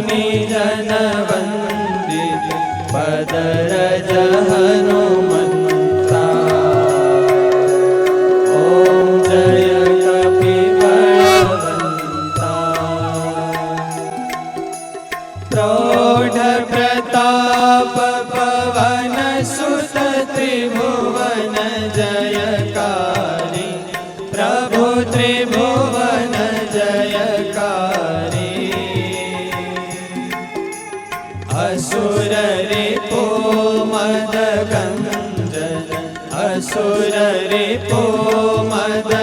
મુનિજન વંદિત પદરજ હનુમંતા ઓમ જય પ્રૌઢ પ્રતાપ પવન સુત ત્રિભુવન જયકારી પ્રભુ ત્રિભુ असुर रिपो मद गञ्जन असुर रिपो मद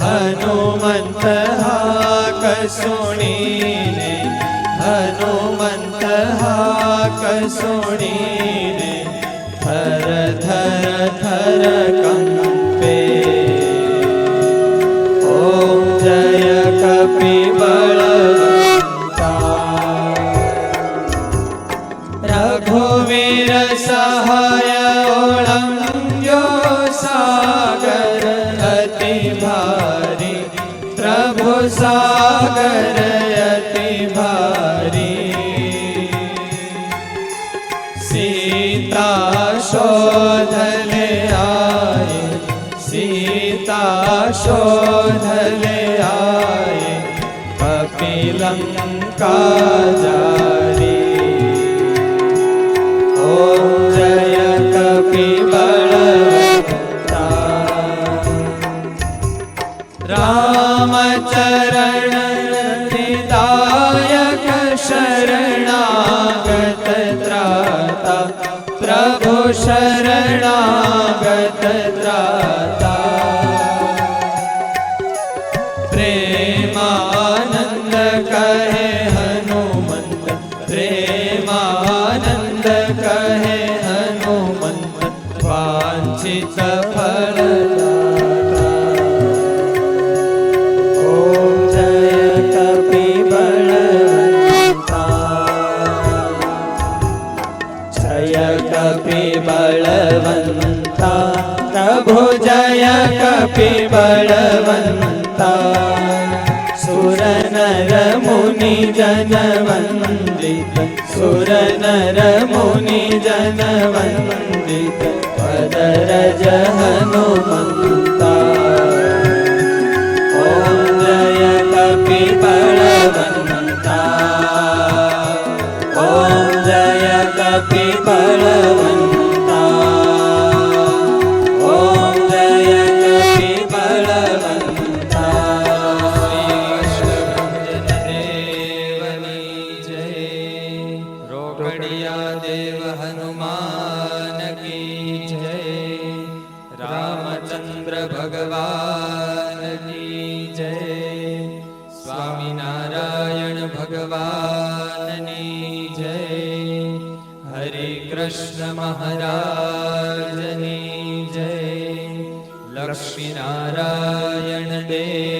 હનુમંત હા કસોણીને હનુમંત હા કસોણીને સાગર અતિ ભારી સીતા શોધલે આય સીતા શોધલે આય કપિલંકા જા કહે હનુમંત પ્રેમાનંદ કહે कपिबलवन्ता प्रभु जय कपिबलवन्ता सुर नर मुनि जन वन्दित सुर नर मुनि जन वन्दित पदरज हनुमन्ता ॐ जय कपिबलवन्ता ॐ जय कपिबलवन्ता ભગવાનની જય સ્વામિનારાયણ ભગવાનની જય હરે કૃષ્ણ મહારાજની જય લક્ષ્મીનારાયણ દેવ